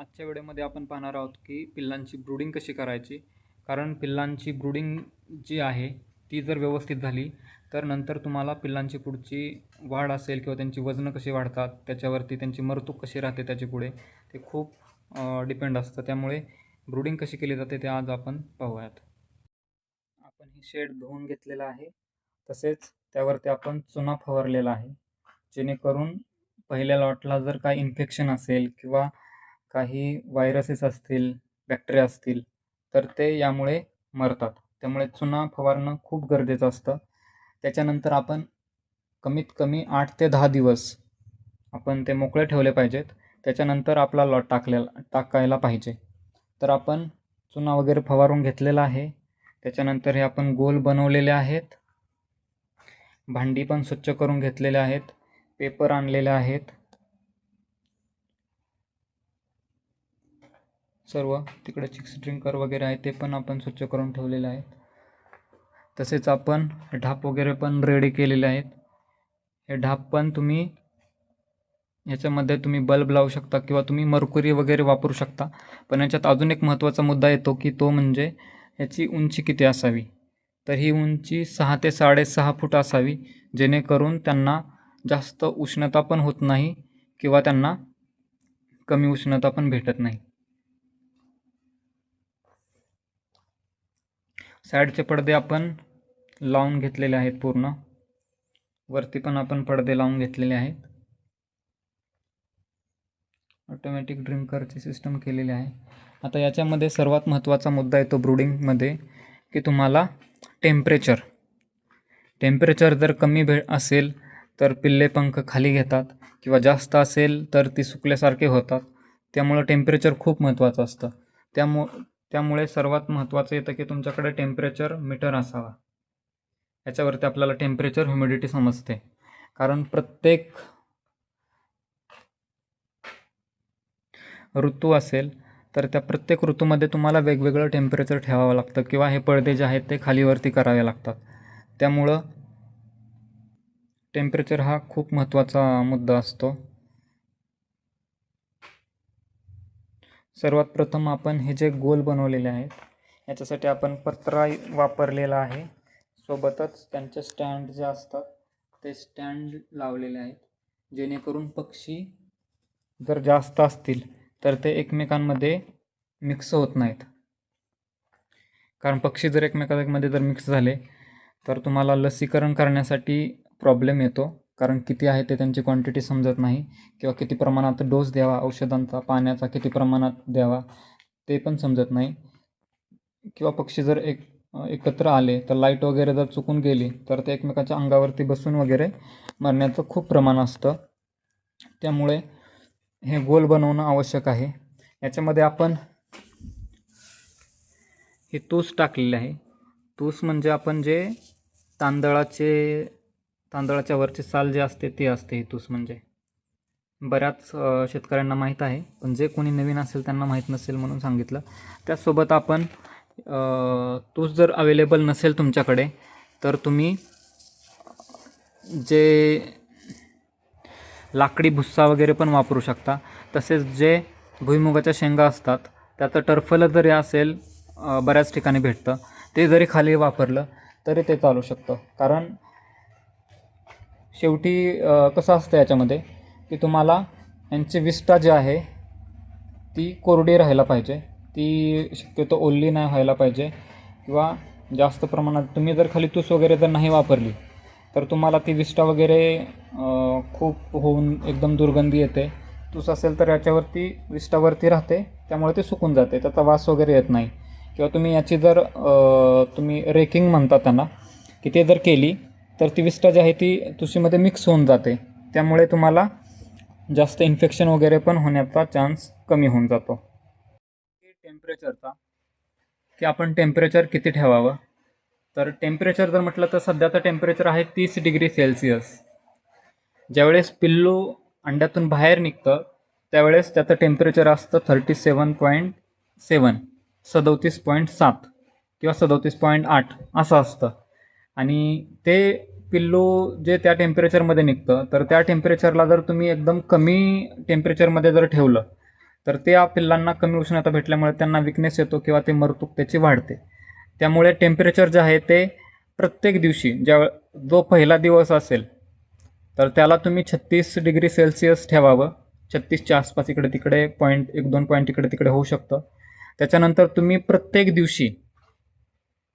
आजच्या व्हिडिओमध्ये आपण पाहणार आहोत की पिल्लांची ब्रूडिंग कशी करायची? कारण पिल्लांची ब्रूडिंग जी आहे ती जर व्यवस्थित झाली तर नंतर तुम्हाला पिल्लांची पुढची वाढ असेल किंवा त्यांची वजनं कशी वाढतात त्याच्यावरती त्यांची मरतूक कशी राहते त्याची पुढे ते खूप डिपेंड असतं. त्यामुळे ब्रूडिंग कशी केली जाते ते आज आपण पाहूयात. आपण ही शेड धुवून घेतलेला आहे. तसेच त्यावरती आपण चुना फवारलेला आहे. जेणेकरून पहिल्या लॉटला जर काही इन्फेक्शन असेल किंवा काही व्हायरसेस असतील बॅक्टेरिया असतील तर ते यामुळे मरतात. त्यामुळे चुना फवारणं खूप गरजेचं असतं. त्याच्यानंतर आपण कमीत कमी आठ ते दहा दिवस आपण ते मोकळे ठेवले पाहिजेत. त्याच्यानंतर आपला लॉट टाकलेला टाकायला पाहिजे. तर आपण चुना वगैरे फवारून घेतलेला आहे. त्याच्यानंतर हे आपण गोल बनवलेले आहेत. भांडी पण स्वच्छ करून घेतलेले आहेत. पेपर आणलेले आहेत. सर्व तिकडे चिक्स ड्रिंकर वगैरे आहे ते पण आपण स्वच्छ करून ठेवलेले आहेत. तसेच आपण ढाप वगैरे पण रेडी केलेले आहेत. हे ढाप पण तुम्ही याच्यामध्ये तुम्ही बल्ब लावू शकता किंवा तुम्ही मरकुरी वगैरे वापरू शकता. पण याच्यात अजून एक महत्त्वाचा मुद्दा येतो की तो म्हणजे याची उंची किती असावी? तर ही उंची सहा ते साडेसहा फूट असावी जेणेकरून त्यांना जास्त उष्णता पण होत नाही किंवा त्यांना कमी उष्णता पण भेटत नाही. साईडचे पडदे आपण लावून घेतलेले आहेत पूर्ण. वरती पण आपण पडदे लावून घेतलेले आहेत. ऑटोमॅटिक ड्रिंकरची सिस्टम केलेली आहे. आता याच्यामध्ये सर्वात महत्त्वाचा मुद्दा येतो ब्रुडिंगमध्ये की तुम्हाला टेम्परेचर टेम्परेचर जर कमी भे असेल तर पिल्ले पंख खाली घेतात. किंवा जास्त असेल तर ती सुकल्यासारखे होतात. त्यामुळं टेम्परेचर खूप महत्त्वाचं असतं. त्यामु त्यामुळे सर्वात महत्त्वाचं येतं की तुमच्याकडे टेम्परेचर मीटर असावा. याच्यावरती आपल्याला टेम्परेचर ह्युमिडिटी समजते. कारण प्रत्येक ऋतू असेल तर त्या प्रत्येक ऋतूमध्ये तुम्हाला वेगवेगळं टेम्परेचर ठेवावं लागतं किंवा हे पडदे जे आहेत ते खालीवरती करावे लागतात. त्यामुळं टेम्परेचर हा खूप महत्त्वाचा मुद्दा असतो. सर्वात प्रथम आपण हे जे गोल बनवलेले आहेत याच्यासाठी आपण पत्रा वापरलेला आहे. सोबतच त्यांचे स्टँड जे असतात ते स्टँड लावलेले आहेत. जेणेकरून पक्षी जर जास्त असतील तर ते एकमेकांमध्ये मिक्स होत नाहीत. कारण पक्षी जर एकमेकांमध्ये जर मिक्स झाले तर तुम्हाला लसीकरण करण्यासाठी प्रॉब्लेम येतो. कारण किती आहे ते त्यांची क्वांटिटी समजत नाही. किंवा किती प्रमाणात डोस द्यावा औषधांचा पाण्याचा किती प्रमाणात द्यावा ते पण समजत नाही. किंवा पक्षी जर एक एकत्र आले तर लाइट वगैरे जर चुकून गेली तर ते एकमेकाच्या अंगावरती बसून वगैरे मरण्याचं खूप प्रमाण असतं. त्यामुळे हे गोल बनवणं आवश्यक आहे. याच्यामध्ये आपण हे तूस टाकलेले आहे. तूस म्हणजे आपण जे तांदळाचे तांदळाच्या वरचे साल जे असते ते असते हे तूस म्हणजे. बऱ्याच शेतकऱ्यांना माहीत आहे पण जे कोणी नवीन असेल त्यांना माहीत नसेल म्हणून सांगितलं. त्याचसोबत आपण तूस जर अवेलेबल नसेल तुमच्याकडे तर तुम्ही जे लाकडी भुस्सा वगैरे पण वापरू शकता. तसेच जे भुईमुगाच्या शेंगा असतात त्याचं टर्फलं जरी असेल बऱ्याच ठिकाणी भेटतं. ते जरी खाली वापरलं तरी ते चालू शकतं. कारण शेवटी कसं असतं याच्यामध्ये की तुम्हाला यांची विस्टा जी आहे ती कोरडी राहायला पाहिजे. ती शक्यतो ओल्ली नाही व्हायला पाहिजे. किंवा जास्त प्रमाणात तुम्ही जर खाली तूस वगैरे जर नाही वापरली तर तुम्हाला ती विस्टा वगैरे खूप होऊन एकदम दुर्गंधी येते. तूस असेल तर याच्यावरती विस्टावरती राहते. त्यामुळे ते सुकून जाते. त्याचा वास वगैरे येत नाही. किंवा तुम्ही याची जर तुम्ही रेकिंग म्हणता त्यांना की ते जर केली तर ती विस्टा जी आहे ती तुशीमध्ये मिक्स होऊन जाते. त्यामुळे तुम्हाला जास्त इन्फेक्शन वगैरे पण होण्याचा चान्स कमी होऊन जातो. टेम्परेचरचा की आपण टेम्परेचर किती ठेवावं? तर टेम्परेचर जर म्हटलं तर सध्याचं टेम्परेचर आहे तीस डिग्री सेल्सिअस ज्यावेळेस पिल्लू अंड्यातून बाहेर निघतं त्यावेळेस त्याचं टेम्परेचर असतं थर्टी सेवन पॉईंट सेवन सदोतीस पॉईंट सात किंवा सदोतीस पॉईंट आठ असं असतं. आणि ते पिल्लू जे त्या टेम्परेचरमध्ये निघतं तर त्या टेम्परेचरला जर तुम्ही एकदम कमी टेम्परेचरमध्ये जर ठेवलं तर त्या पिल्लांना कमी उष्णता भेटल्यामुळे त्यांना विकनेस येतो किंवा ते मरतूक त्याची वाढते. त्यामुळे टेम्परेचर जे आहे ते प्रत्येक दिवशी ज्या जो पहिला दिवस असेल तर त्याला तुम्ही छत्तीस डिग्री सेल्सिअस ठेवावं. छत्तीसच्या आसपास इकडे तिकडे पॉईंट एक दोन पॉईंट इकडे तिकडे होऊ शकतं. त्याच्यानंतर तुम्ही प्रत्येक दिवशी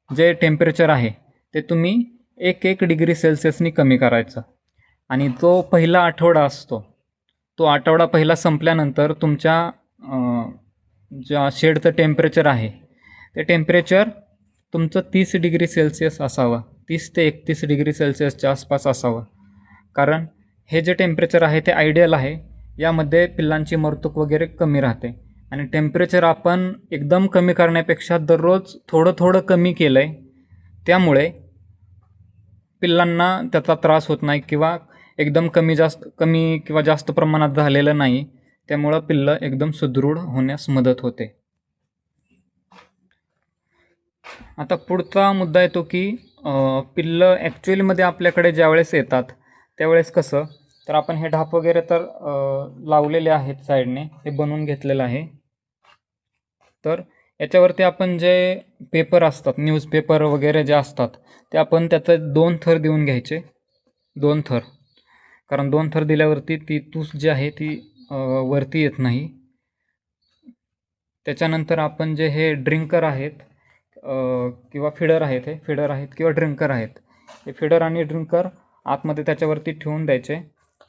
जे टेम्परेचर आहे ते तुम्ही एक एक डिग्री सेल्सिअसनी कमी करायचं. आणि जो पहिला आठवडा असतो. तो आठवडा पहिला संपल्यानंतर तुमच्या ज्या शेडचं टेम्परेचर आहे ते टेम्परेचर तुमचं तीस डिग्री सेल्सिअस असावं. तीस ते एकतीस डिग्री सेल्सिअसच्या आसपास असावं. कारण हे जे टेम्परेचर आहे ते आयडियल आहे. यामध्ये पिल्लांची मरतूक वगैरे कमी राहते. आणि टेम्परेचर आपण एकदम कमी करण्यापेक्षा दररोज थोडं थोडं कमी केलं आहे त्यामुळे पिल्लांना त्याचा त्रास होत नाही किंवा एकदम कमी जास्त कमी किंवा जास्त प्रमाणात झालेलं नाही त्यामुळं पिल्लं एकदम सुदृढ होण्यास मदत होते. आता पुढचा मुद्दा येतो की पिल्लं ॲक्च्युअलीमध्ये आपल्याकडे ज्यावेळेस येतात त्यावेळेस कसं? तर आपण हे ढाप वगैरे तर लावलेले आहेत साईडने हे बनवून घेतलेलं आहे. तर याच्यावरती आपण जे पेपर असतात न्यूजपेपर वगैरे जे असतात ते आपण त्याचे दोन थर देऊन घ्यायचे. दोन थर. कारण दोन थर दिल्यावरती ती तूस जी आहे ती वरती येत नाही. त्याच्यानंतर आपण जे हे ड्रिंकर आहेत किंवा फिडर आहेत हे फिडर आहेत किंवा ड्रिंकर आहेत हे फिडर आणि ड्रिंकर आतमध्ये त्याच्यावरती ठेवून द्यायचे.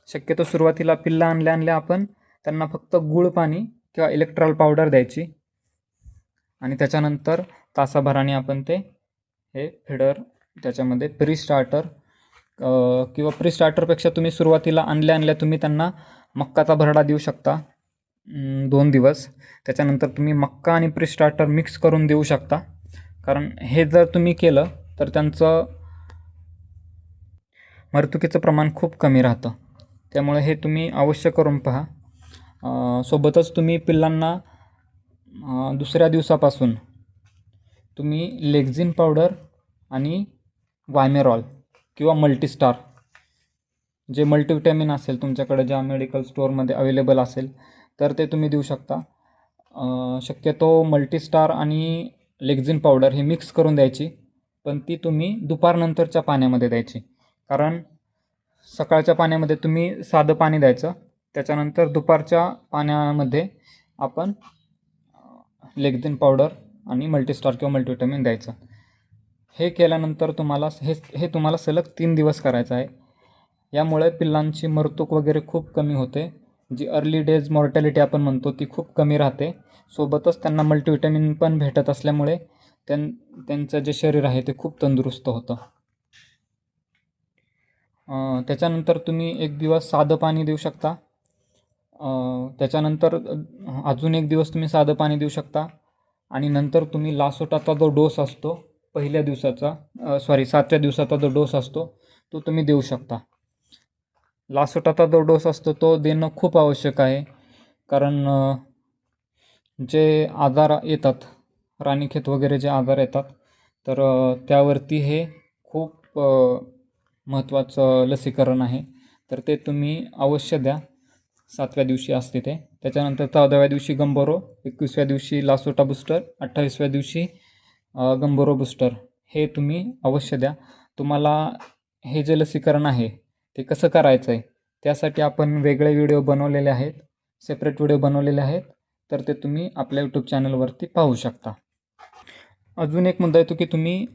शक्यतो सुरुवातीला पिल्ला आणल्या आणल्या आपण त्यांना फक्त गुळ पाणी किंवा इलेक्ट्रॉल पावडर द्यायची. आणि त्याच्यानंतर तासाभराने आपण ते हे फिडर त्याच्यामध्ये प्री स्टार्टर किंवा प्री स्टार्टरपेक्षा तुम्ही सुरुवातीला आणल्या आणल्या तुम्ही त्यांना मक्काचा भरडा देऊ शकता. दोन दिवस. त्याच्यानंतर तुम्ही मक्का आणि प्री स्टार्टर मिक्स करून देऊ शकता. कारण हे जर तुम्ही केलं तर त्यांचं मर्तुकीचं प्रमाण खूप कमी राहतं. त्यामुळे हे तुम्ही अवश्य करून पहा. सोबतच तुम्ही पिल्लांना दुसऱ्या दिवसापासून तुम्ही लेक्झिन पावडर आणि वायमेरॉल किंवा मल्टीस्टार जे मल्टीविटॅमिन असेल तुमच्याकडे ज्या मेडिकल स्टोअरमध्ये अवेलेबल असेल तर ते तुम्ही देऊ शकता. शक्यतो मल्टीस्टार आणि लेक्झिन पावडर हे मिक्स करून द्यायची पण ती तुम्ही दुपारनंतरच्या पाण्यामध्ये द्यायची. कारण सकाळच्या पाण्यामध्ये तुम्ही साधं पाणी द्यायचं त्याच्यानंतर दुपारच्या पाण्यामध्ये आपण लेग्झिन पावडर आणि मल्टीस्टार किंवा मल्टीविटॅमिन द्यायचं. हे केल्यानंतर तुम्हाला हे हे तुम्हाला सलग तीन दिवस करायचं आहे. यामुळे पिल्लांची मरतूक वगैरे खूप कमी होते. जी अर्ली डेज मॉर्टॅलिटी आपण म्हणतो ती खूप कमी राहते. सोबतच त्यांना मल्टीविटॅमिन पण भेटत असल्यामुळे त्यां त्यांचं जे शरीर आहे ते खूप तंदुरुस्त होतं. त्याच्यानंतर तुम्ही एक दिवस साधं पाणी देऊ शकता. त्याच्यानंतर अजून एक दिवस तुम्ही साधं पाणी देऊ शकता. आणि नंतर तुम्ही लासोटाचा जो डोस असतो पहिल्या दिवसाचा सॉरी सातव्या दिवसाचा जो डोस असतो तो तुम्ही देऊ शकता. लासोटाचा जो डोस असतो तो देणं खूप आवश्यक आहे. कारण जे आजार येतात राणीखेत वगैरे जे आजार येतात तर त्यावरती हे खूप महत्त्वाचं लसीकरण आहे. तर ते तुम्ही अवश्य द्या. सातव्या दिवशी असते ते. त्याच्यानंतर चौदाव्या दिवशी गंबोरो एकवीसव्या दिवशी लासोटा बुस्टर अठ्ठावीसव्या दिवशी गंबोरो बुस्टर हे तुम्ही अवश्य द्या. तुम्हाला हे जे लसीकरण आहे ते कसं करायचं आहे त्यासाठी आपण वेगळे व्हिडिओ बनवलेले आहेत सेपरेट व्हिडिओ बनवलेले आहेत तर ते तुम्ही आपल्या यूट्यूब चॅनलवरती पाहू शकता. अजून एक मुद्दा येतो की तुम्ही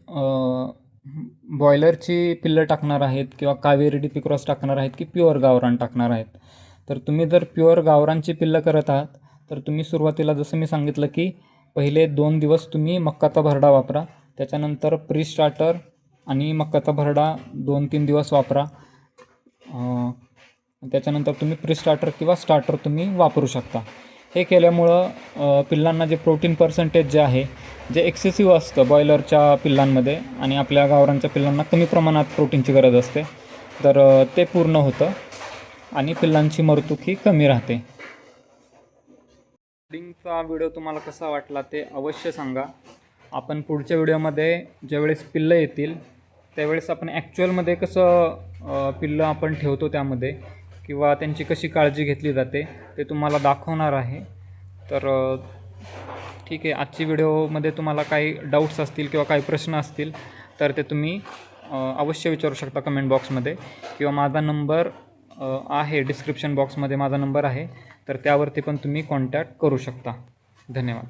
बॉयलरची पिल्लं टाकणार आहेत किंवा कावेरी डीपी टाकणार आहेत की प्युअर गावरान टाकणार आहेत? तर तुम्ही जर प्युअर गावरांची पिल्लं करत आहात तर तुम्ही सुरुवातीला जसं मी सांगितलं की पहिले दोन दिवस तुम्ही मक्काचा भरडा वापरा त्याच्यानंतर प्री स्टार्टर आणि मक्काचा भरडा दोन तीन दिवस वापरा. त्याच्यानंतर तुम्ही प्री स्टार्टर किंवा स्टार्टर तुम्ही वापरू शकता. हे केल्यामुळं पिल्लांना जे प्रोटीन पर्सेंटेज जे आहे जे एक्सेसिव्ह असतं बॉयलरच्या पिल्लांमध्ये आणि आपल्या गावरांच्या पिल्लांना कमी प्रमाणात प्रोटीनची गरज असते तर ते पूर्ण होतं. आणि पिल्लांची मरतूक ही कमी राहते. ब्रीडिंगचा व्हिडिओ तुम्हाला कसा वाटला ते अवश्य सांगा. आपण पुढच्या व्हिडिओमध्ये ज्यावेळेस पिल्लं येतील त्यावेळेस आपण ॲक्च्युअलमध्ये कसं पिल्लं आपण ठेवतो त्यामध्ये किंवा त्यांची कशी काळजी घेतली जाते ते तुम्हाला दाखवणार आहे. तर ठीक आहे आजची व्हिडिओमध्ये तुम्हाला काही डाऊट्स असतील किंवा काही प्रश्न असतील तर ते तुम्ही अवश्य विचारू शकता कमेंट बॉक्समध्ये किंवा माझा नंबर आहे डिस्क्रिप्शन बॉक्समध्ये माझा नंबर आहे. तर त्यावरती पण तुम्ही कॉन्टॅक्ट करू शकता. धन्यवाद.